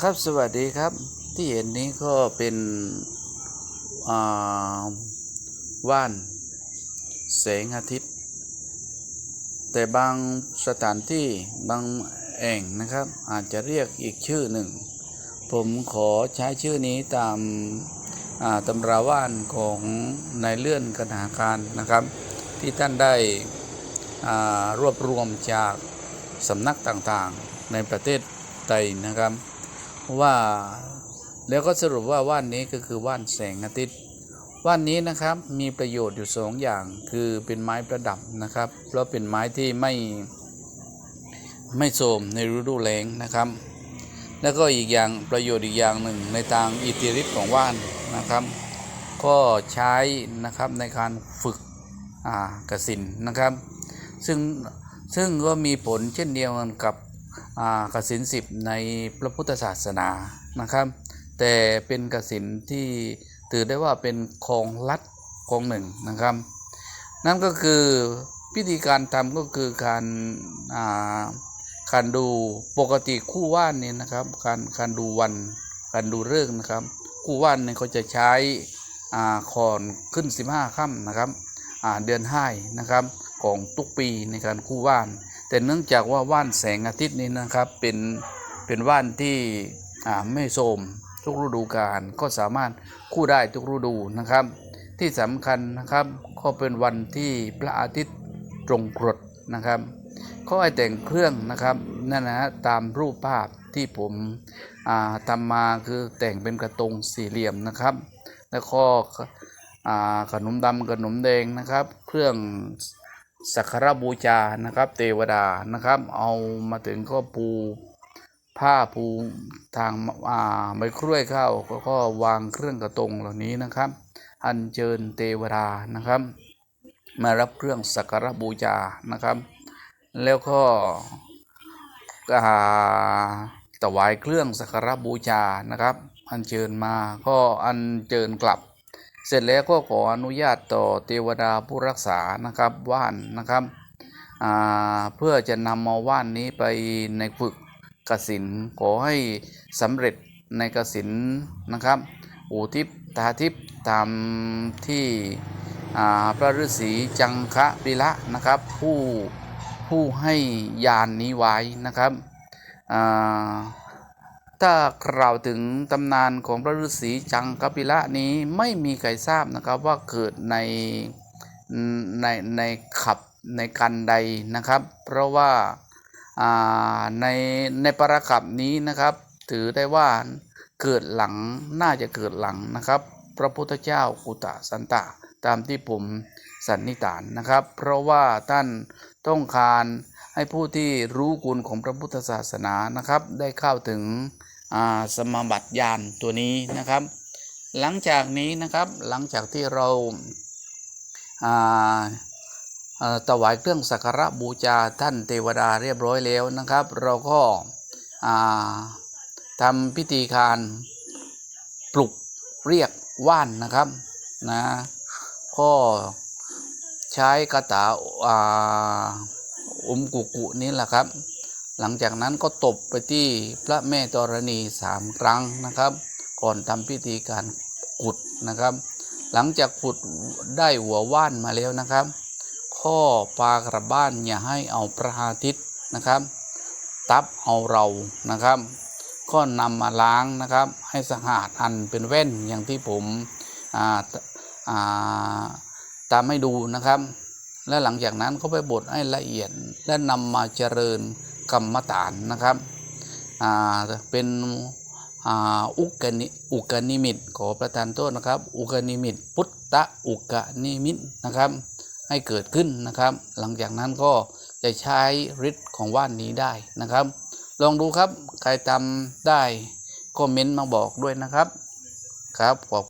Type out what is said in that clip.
ครับสวัสดีครับที่เห็นนี้ก็เป็นว่านแสงอาทิตย์ แต่บางสถานที่บางแอ่งนะครับ อาจจะเรียกอีกชื่อหนึ่ง ผมขอใช้ชื่อนี้ตามาตำราว่านของนายเลื่อนกนาการนะครับ ที่ท่านได้รวบรวมจากสำนักต่างๆในประเทศ ไทยนะครับ ว่าแล้วก็สรุปว่าว่านนี้ก็คือว่านแสงอาทิตย์ ว่านนี้นะครับมีประโยชน์อยู่สองอย่างคือเป็นไม้ประดับนะครับ เพราะเป็นไม้ที่ไม่ไม่โทมในฤดูแล้งนะครับ แล้วก็อีกอย่างประโยชน์อีกอย่างหนึ่งในทางอิทธิฤทธิ์ของว่านนะครับ ก็ใช้นะครับในการฝึกอากสินนะครับ ซึ่งซึ่งก็มีผลเช่นเดียวกันกับ กสินสิบในพระพุทธศาสนานะครับ แต่เป็นกสินที่ถือได้ว่าเป็นของลัดของหนึ่งนะครับ นั่นก็คือพิธีการทำก็คือการการดูปกติคู่ว่านเนี่ยนะครับ การการดูวันการดูเรื่องนะครับ คู่ว่านเนี่ยเขาจะใช้คอนขึ้น 15ค่ำนะครับเดือนห้านะครับของทุกปีในการคู่ว่าน แต่เนื่องจากว่าว่านแสงอาทิตย์นี้นะครับเป็นเป็นว่านที่ไม่โทมทุกฤดูกาลก็สามารถคู่ได้ทุกฤดูนะครับ ที่สำคัญนะครับก็เป็นวันที่พระอาทิตย์ตรงกรดนะครับก็ให้แต่งเครื่องนะครับนั่นนะฮะตามรูปภาพที่ผมอ่าทำมาคือแต่งเป็นกระตงสี่เหลี่ยมนะครับ แล้วก็ขนมดำขนมแดงนะครับ เครื่อง สักการบูชานะครับ เทวดานะครับ เอามาถึงก็ปูผ้าปูทางอ่าใบกล้วยเข้าก็ก็วางเครื่องกระตงเหล่านี้นะครับ อัญเชิญเทวดานะครับ มารับเครื่องสักการบูชานะครับ แล้วก็อ่าถวายเครื่องสักการบูชานะครับ อัญเชิญมาก็อัญเชิญกลับ เสร็จแล้วก็ขออนุญาตต่อเทวดาผู้รักษานะครับว่านนะครับเพื่อจะนำมาว่านนี้ไปในฝึกกสินขอให้สำเร็จในกสินนะครับอูทิพตาทิพตามที่พระฤาษีจังคะปิละนะครับ ผู้ผู้ให้ยานนี้ไว้นะครับอ่า ถ้ากล่าวถึงตำนานของพระฤาษีจังคะปิละนี้ไม่มีใครทราบนะครับว่าเกิดในในในขับในกันใดนะครับ เพราะว่าอ่าในในปรกับนี้นะครับ ถือได้ว่าเกิดหลังน่าจะเกิดหลังนะครับ พระพุทธเจ้ากุตะสันตะ ตามที่ผมสันนิษฐานนะครับ เพราะว่าท่านต้องการ ให้ผู้ที่รู้คุณของพระพุทธศาสนานะครับ ได้เข้าถึงสมบัติญาณตัวนี้นะครับ หลังจากนี้นะครับหลังจากที่เราอ่าเอ่อถวายเครื่องสักการะบูชาท่านเทวดาเรียบร้อยแล้วนะครับ เราก็ทำพิธีการปลุกเรียกว่านนะครับนะก็ใช้คาถา อุมกุกุนี้แหละครับ หลังจากนั้นก็ตบไปที่พระแม่ธรณีสามครั้งนะครับ ก่อนทำพิธีการขุดนะครับ หลังจากขุดได้หัวว่านมาแล้วนะครับข้อปลากระบ้านอย่าให้เอาพระอาทิตย์นะครับ ตับเอาเรานะครับ ก็นำมาล้างนะครับ ให้สะอาดอันเป็นแว่นอย่างที่ผมตามให้ดูนะครับ และหลังจากนั้นก็ไปบดให้ละเอียดและนำมาเจริญกรรมฐานนะครับเป็นอุกนิอุกนิมิตขอประทานโทษนะครับ อุกนิมิต พุทธอุกนิมิตนะครับ ให้เกิดขึ้นนะครับ หลังจากนั้นก็จะใช้ฤทธิ์ของว่านนี้ได้นะครับ ลองดูครับใครทำได้คอมเมนต์มาบอกด้วยนะครับครับขอบ